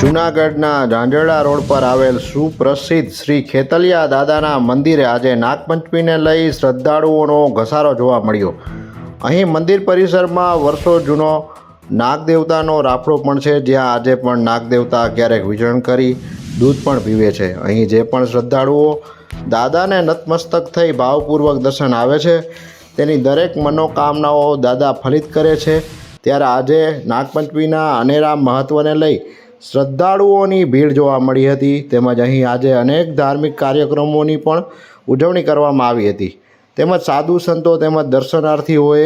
જૂનાગઢના ઝાંઝરડા રોડ પર આવેલ સુપ્રસિદ્ધ શ્રી ખેતલિયા દાદાના મંદિરે આજે નાગપંચમીને લઈ શ્રદ્ધાળુઓનો ઘસારો જોવા મળ્યો. અહીં મંદિર પરિસરમાં વર્ષો જૂનો નાગદેવતાનો રાફડો પણ છે, જ્યાં આજે પણ નાગદેવતા ક્યારેક વિચરણ કરી દૂધ પણ પીવે છે. અહીં જે પણ શ્રદ્ધાળુઓ દાદાને નતમસ્તક થઈ ભાવપૂર્વક દર્શન આવે છે, તેની દરેક મનોકામનાઓ દાદા ફલિત કરે છે. ત્યારે આજે નાગપંચમીના અનેરા મહત્ત્વને લઈ શ્રદ્ધાળુઓની ભીડ જોવા મળી હતી તેમજ અહીં આજે અનેક ધાર્મિક કાર્યક્રમોની પણ ઉજવણી કરવામાં આવી હતી. તેમજ સાધુ સંતો તેમજ દર્શનાર્થીઓએ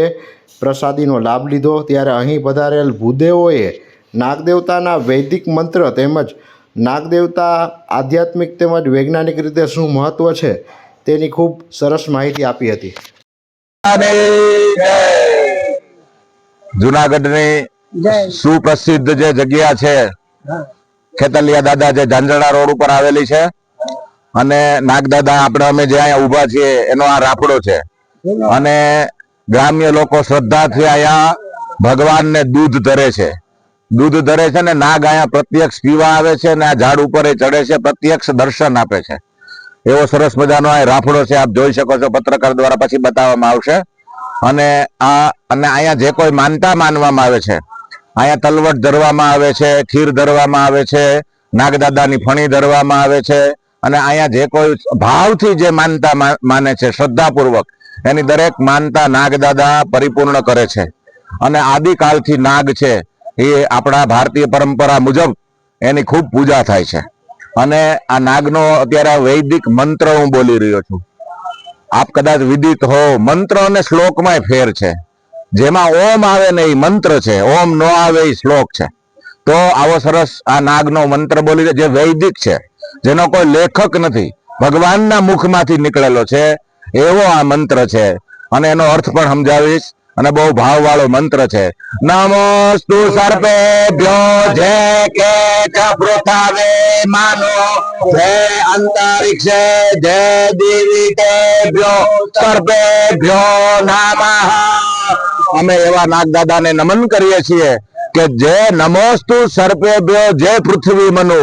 પ્રસાદીનો લાભ લીધો. ત્યારે અહીં પધારેલ ભૂદેવોએ નાગદેવતાના વૈદિક મંત્ર તેમજ નાગદેવતા આધ્યાત્મિક તેમજ વૈજ્ઞાનિક રીતે શું મહત્ત્વ છે તેની ખૂબ સરસ માહિતી આપી હતી. જુનાગઢની સુપ્રસિદ્ધ જે જગ્યા છે ખેતલિયા દાદા જે ઝાંઝડા રોડ ઉપર આવેલી છે અને નાગદાદા આપણે અમે જે અહીંયા ઊભા છીએ, એનો આ રાફડો છે. અને ગ્રામ્ય લોકો શ્રદ્ધાથી અહીંયા ભગવાનને દૂધ ધરે છે. દૂધ ધરે છે ને નાગ અહીંયા પ્રત્યક્ષ પીવા આવે છે અને આ ઝાડ ઉપર ચડે છે, પ્રત્યક્ષ દર્શન આપે છે. એવો સરસ મજાનો આ રાફડો છે, આપ જોઈ શકો છો પત્રકાર દ્વારા પછી બતાવવામાં આવશે. અને આ, અને અહીંયા જે કોઈ માનતા માનવામાં આવે છે અહીંયા તલવટ ધરવામાં આવે છે, ખીર ધરવામાં આવે છે, નાગદાદાની ફણી ધરવામાં આવે છે અને અહીંયા જે કોઈ ભાવથી જે માનતા માને છે, શ્રદ્ધાપૂર્વક, એની દરેક માનતા નાગદાદા પરિપૂર્ણ કરે છે. અને આદિકાલથી નાગ છે, એ આપણા ભારતીય પરંપરા મુજબ એની ખૂબ પૂજા થાય છે. અને આ નાગનો અત્યારે વૈદિક મંત્ર હું બોલી રહ્યો છું. આપ કદાચ વિદિત હો, મંત્ર અને શ્લોકમાં ફેર છે. જેમાં ઓમ આવે ને મંત્ર છે. ઓમ નો આવે એ શ્લોક છે. તો આવો સરસ આ નાગનો મંત્ર બોલી જે વૈદિક છે. જેનો કોઈ લેખક નથી. ભગવાનના મુખમાંથી નીકળેલો છે. એવો આ મંત્ર છે. અને એનો અર્થ પણ સમજાવીશ. અને બહુ ભાવવાળો મંત્ર છે. નમોસ્તુ સર્પેભ્યો જય કે ચ માનો. જે અંતરિક્ષે જય દેવી સર્પે ભ્યો નમઃ અમે એવા નાગદાદાને નમન કરીએ છીએ કે જે નમોસ્તુ સર્પેભ્યો જે પૃથ્વી મનુ.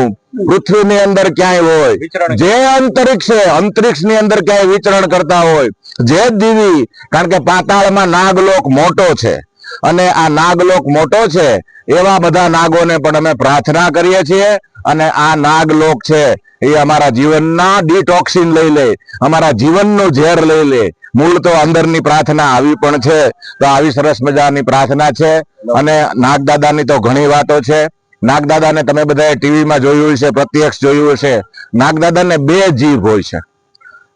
પૃથ્વીની અંદર ક્યાંય હોય. જે અંતરિક્ષે અંતરિક્ષની અંદર ક્યાંય વિચરણ કરતા હોય. જે દીવી કારણ કે પાતાળમાં નાગલોક મોટો છે. અને આ નાગલોક મોટો છે એવા બધા નાગોને પણ અમે પ્રાર્થના કરીએ છીએ. અને આ નાગલોક છે એ અમારા જીવનના ડિટોક્સિન લઈ લે અમારા જીવનનું ઝેર લઈ લે. મૂળ તો અંદરની પ્રાર્થના આવી પણ છે, તો આવી સરસ મજાની પ્રાર્થના છે. અને નાગદાદાની તો ઘણી વાતો છે. નાગદાદાને તમે બધાએ ટીવીમાં જોયું હશે, પ્રત્યક્ષ જોયું હશે. નાગદાદાને બે જીભ હોય છે.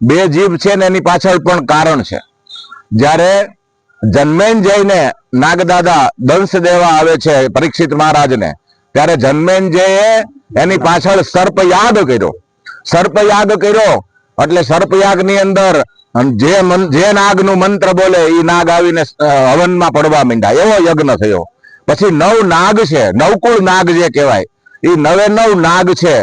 બે જીભ છે ને એની પાછળ પણ કારણ છે. જ્યારે જન્મેન જઈને નાગદાદા દંશ દેવા આવે છે પરીક્ષિત મહારાજને, ત્યારે જન્મેન જયે એની પાછળ સર્પયાગ કર્યો. સર્પયાગ કર્યો. એટલે સર્પયાગની અંદર જે જે નાગનું મંત્ર બોલે એ નાગ આવીને હવનમાં પડવા માંડ્યા. એવો યજ્ઞ થયો. પછી નવ નાગ છે. નવકુળ નાગ જે કહેવાય એ નવે નવ નાગ છે.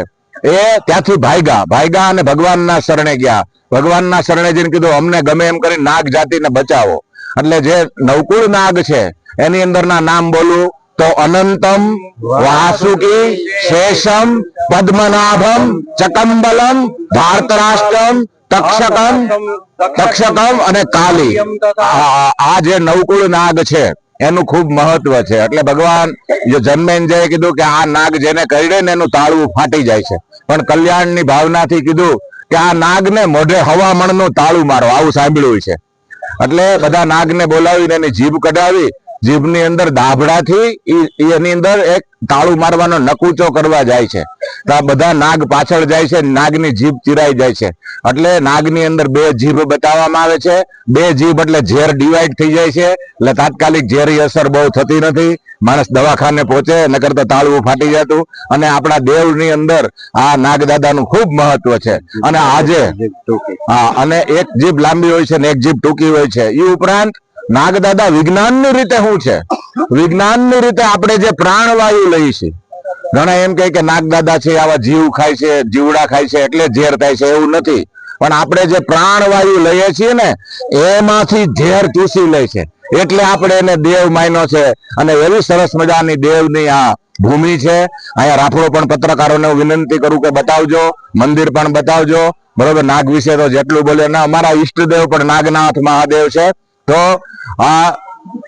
એ ત્યાંથી ભાગ્યા ભાગ્યા અને ભગવાનના શરણે ગયા. ભગવાનના શરણે જઈને કીધું, અમને ગમે એમ કરી નાગ જાતિને બચાવો. એટલે જે નવકુળ નાગ છે, એની અંદરના નામ બોલું તો અનંતમ વાસુકી શેષમ પદ્મનાભમ ચકંબલમ ભારતરાષ્ટ્રમ તક્ષકમ તક્ષકમ અને કાલી. આ જે નવકુળ નાગ છે એનું ખૂબ મહત્વ છે. એટલે ભગવાન જો જન્મેન જય કીધું કે આ નાગ જેને કરડે ને એનું તાળવું ફાટી જાય છે. પણ કલ્યાણની ભાવનાથી કીધું કે આ નાગને મોઢે હવામણનું તાળું મારો. આવું સાંભળ્યું છે. એટલે બધા નાગને બોલાવીને એની જીભ કઢાવી જીભની અંદર દાભડાથી એની અંદર એક તાળું મારવાનો નકુચો કરવા જાય છે. તો આ બધા નાગ પાછળ જાય છે નાગની જીભ ચીરાઈ જાય છે. એટલે નાગની અંદર બે જીભ બતાવવામાં આવે છે. બે જીભ એટલે ઝેર ડિવાઈડ થઈ જાય છે. એટલે તાત્કાલિક ઝેરી અસર બહુ થતી નથી. માણસ દવાખાને પહોંચે નકર તો તાળવું ફાટી જતું. અને આપણા દેવની અંદર આ નાગદાદાનું ખૂબ મહત્વ છે. અને આજે હા અને એક જીભ લાંબી હોય છે ને એક જીભ ટૂંકી હોય છે. એ ઉપરાંત નાગદાદા વિજ્ઞાનની રીતે શું છે? વિજ્ઞાનની રીતે આપણે જે પ્રાણવાયુ લઈએ છીએ. ઘણા એમ કહે કે નાગદાદા છે, આવા જીવ ખાય છે, જીવડા ખાય છે, એટલે ઝેર થાય છે, એવું નથી. પણ આપણે જે પ્રાણવાયુ લઈએ છીએ ને, એમાંથી ઝેર ચૂસી લે છે. એટલે આપણે એને દેવ માન્યો છે. અને એવી સરસ મજાની દેવની આ ભૂમિ છે. અહીંયા રાફડો પણ પત્રકારોને હું વિનંતી કરું કે બતાવજો, મંદિર પણ બતાવજો. બરોબર, નાગ વિશે તો જેટલું બોલ્યો ના, અમારા ઈષ્ટદેવ પણ નાગનાથ મહાદેવ છે. તો આ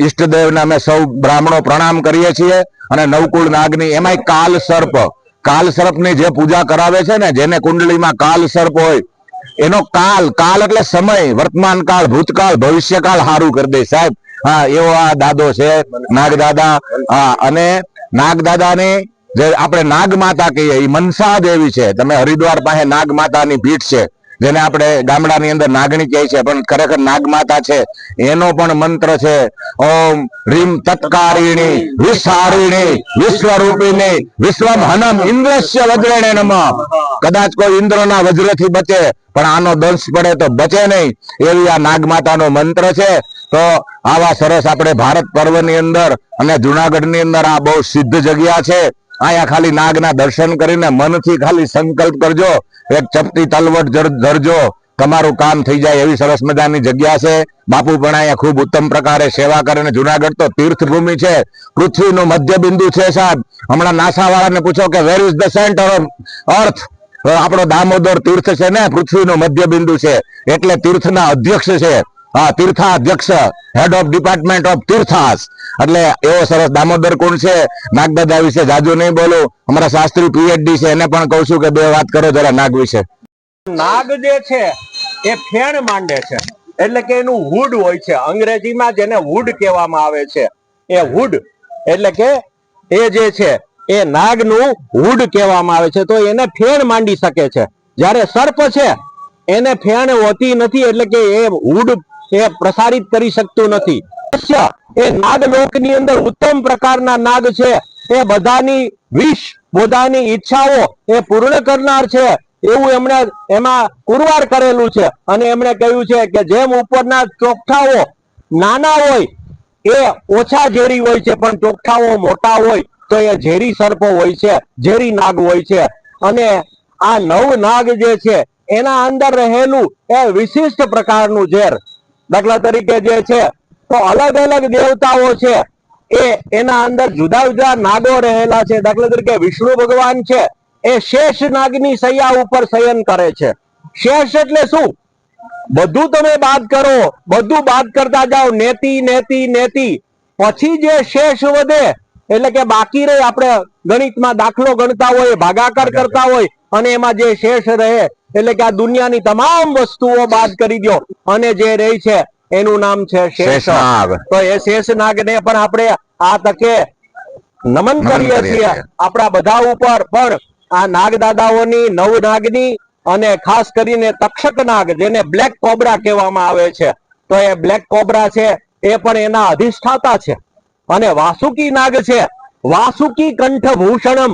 ઈષ્ટદેવને અમે સૌ બ્રાહ્મણો પ્રણામ કરીએ છીએ અને નવકુળ નાગની એમાંય કાલ સર્પ કાલ સર્પની જે પૂજા કરાવે છે ને, જેને કુંડળીમાં કાલ સર્પ હોય, એનો કાલ કાલ એટલે સમય, વર્તમાન કાળ, ભૂતકાળ, ભવિષ્યકાળ હારું કરી દે સાહેબ. હા, એવો આ દાદો છે, નાગદાદા. હા, અને નાગદાદાની જે આપણે નાગમાતા કહીએ એ મનસા દેવી છે. તમે હરિદ્વાર પાસે નાગમાતાની પીઠ છે. જેને આપણે ગામડાની અંદર નાગણી કહે છે, પણ ખરેખર નાગમાતા છે. એનો પણ મંત્ર છે, ઓમ રીમ તત્કારિણી વિષારિણી વિશ્વરૂપિણી વિશ્વમ ઇન્દ્રસ્ય વજ્રેણે નમ. કદાચ કોઈ ઇન્દ્રના વજ્રથી બચે, પણ આનો દંશ પડે તો બચે નહીં. એવી આ નાગમાતાનો મંત્ર છે. તો આવા સરસ આપણે ભારત પર્વની અંદર અને જુનાગઢની અંદર આ બહુ સિદ્ધ જગ્યા છે. અહીંયા ખાલી નાગના દર્શન કરીને મનથી ખાલી સંકલ્પ કરજો. એક ચપટી તલવટ ધરજો. તમારું કામ થઈ જાય એવી સરસ મજાની જગ્યા છે. બાપુ પણ અહીંયા ખૂબ ઉત્તમ પ્રકારે સેવા કરે અને જુનાગઢ તો તીર્થભૂમિ છે. પૃથ્વીનું મધ્ય બિંદુ છે સાહેબ. હમણાં નાસા વાળાને પૂછો કે where is the centre of earth આપણો દામોદર તીર્થ છે ને? પૃથ્વીનું મધ્ય બિંદુ છે. એટલે તીર્થના અધ્યક્ષ છે. હા, તીર્થાધ્યક્ષ હેડ ઓફ ડિપાર્ટમેન્ટ ઓફ તીર્થાસ. એટલે એવો સરસ દામોદર કુંડ છે? નાગદાદા વિશે જાજુ નહીં બોલું. અમારા શાસ્ત્રી પીએચડી છે, એને પણ કહું છું કે બે વાત કરો જરા નાગ વિશે. નાગ જે છે, એ ફેણ માંડે છે. એટલે કે એનું હુડ હોય છે. અંગ્રેજીમાં જેને હુડ કહેવામાં આવે છે, એ હુડ એટલે કે એ જે છે, એ નાગનું હુડ કહેવામાં આવે છે. તો એને ફેણ માંડી શકે છે. જ્યારે સર્પ છે, એને ફેણ હોતી નથી. એટલે કે એ વુડ એ પ્રસારિત કરી શકતું નથી. એ નાગલોકની અંદર ઉત્તમ પ્રકારના નાગ છે. એ બધાની વિશ બધાની ઈચ્છાઓ એ પૂર્ણ કરનાર છે. એવું એમણે એમાં પુરવાર કરેલું છે. અને એમણે કહ્યું છે કે જેમ ઉપરના ચોકઠાઓ નાના હોય, એ ઓછા ઝેરી હોય છે. પણ ચોકઠાઓ મોટા હોય, તો એ ઝેરી સર્પો હોય છે, ઝેરી નાગ હોય છે. અને આ નવ નાગ જે છે, એના અંદર રહેલું એ વિશિષ્ટ પ્રકારનું ઝેર. દાખલા તરીકે જે છે તો અલગ અલગ દેવતાઓ છે એ એના અંદર જુદા જુદા નાગો રહેલા છે. દાખલા તરીકે વિષ્ણુ ભગવાન છે એ શેષ નાગની સૈયા ઉપર શયન કરે છે. શેષ એટલે શું? બધું તમે બાદ કરો બધું બાદ કરતા જાઓ નેતિ નેતિ નેતિ. પછી જે શેષ વધે એટલે કે બાકી રહી આપણે ગણિતમાં દાખલો ગણતા હોય ભાગાકાર કરતા હોય અને એમાં જે શેષ રહે એટલે કે આ દુનિયાની તમામ વસ્તુઓ બાદ કરી દો અને જે રહી છે એનું નામ છે શેષનાગ. તો એ શેષનાગ ને પણ આપણે આ તકે નમન કરીએ છીએ. આપણા બધા ઉપર પણ આ નાગ દાદાઓની નવ નાગની અને ખાસ કરીને તક્ષક નાગ જેને બ્લેક કોબરા કહેવામાં આવે છે. તો એ બ્લેક કોબરા છે એ પણ એના અધિષ્ઠાતા છે. અને વાસુકી નાગ છે. વાસુકી કંઠભૂષણમ.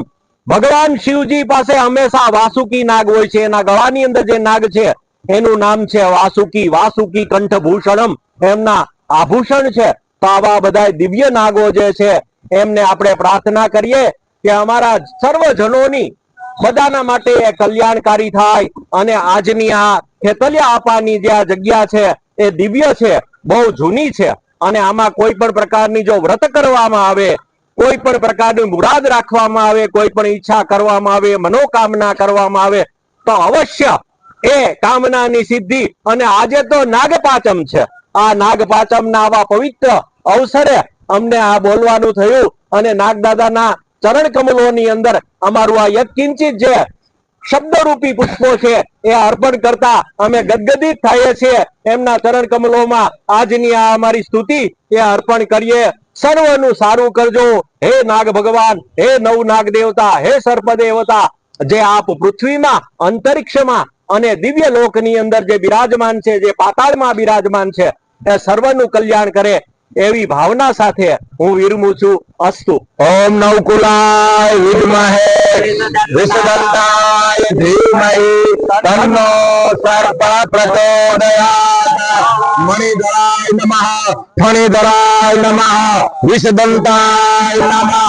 ભગવાન શિવજી પાસે હંમેશા વાસુકી નાગ હોય છે. એના ગળાની અંદર જે નાગ છે, એનું નામ છે વાસુકી. વાસુકી કંઠભૂષણમ. એમના આભૂષણ છે. તો આવા બધા દિવ્ય નાગો જે છે, એમને આપણે પ્રાર્થના કરીએ કે અમારા સર્વજનોની બધાના માટે કલ્યાણકારી થાય અને આજની આ ખેતલિયા આપાની જે આ જગ્યા છે, એ દિવ્ય છે, બહુ જૂની છે. અને આમાં કોઈ પણ પ્રકારની જો વ્રત કરવામાં આવે કોઈ પણ પ્રકારની મુરાદ રાખવામાં આવે, કોઈ પણ ઈચ્છા કરવામાં આવે, મનોકામના કરવામાં આવે, તો અવશ્ય એ કામનાની સિદ્ધિ અને આજે તો નાગપાચમ છે. આ નાગપાચમના આવા પવિત્ર અવસરે અમને આ બોલવાનું થયું અને નાગદાદાના ચરણ કમલોની અંદર અમારું આ યત્કિંચિત જે શબ્દરૂપી પુષ્પો છે, એ અર્પણ કરતા અમે ગદગદિત થઈએ છીએ. એમના ચરણ કમલોમાં આજની આ અમારી સ્તુતિ, એ અર્પણ કરીએ. સર્વનું સારું કરજો. હે નાગ ભગવાન, હે નવ નાગ દેવતા, હે સર્પ દેવતા, જે આપ પૃથ્વીમાં, અંતરિક્ષમાં અને દિવ્ય લોકની અંદર જે બિરાજમાન છે, જે પાતાળમાં બિરાજમાન છે, એ સર્વનું કલ્યાણ કરે એવી ભાવના સાથે હું વિરમું છું. અસ્તુ. ઓમ નવકુલાય વિદ્મહે વિષદંતાય ધીમહિ તન્નો સર્પ પ્રચોદયાત મણિધરાય નમઃ ફણિધરાય નમઃ વિષદંતાય નમઃ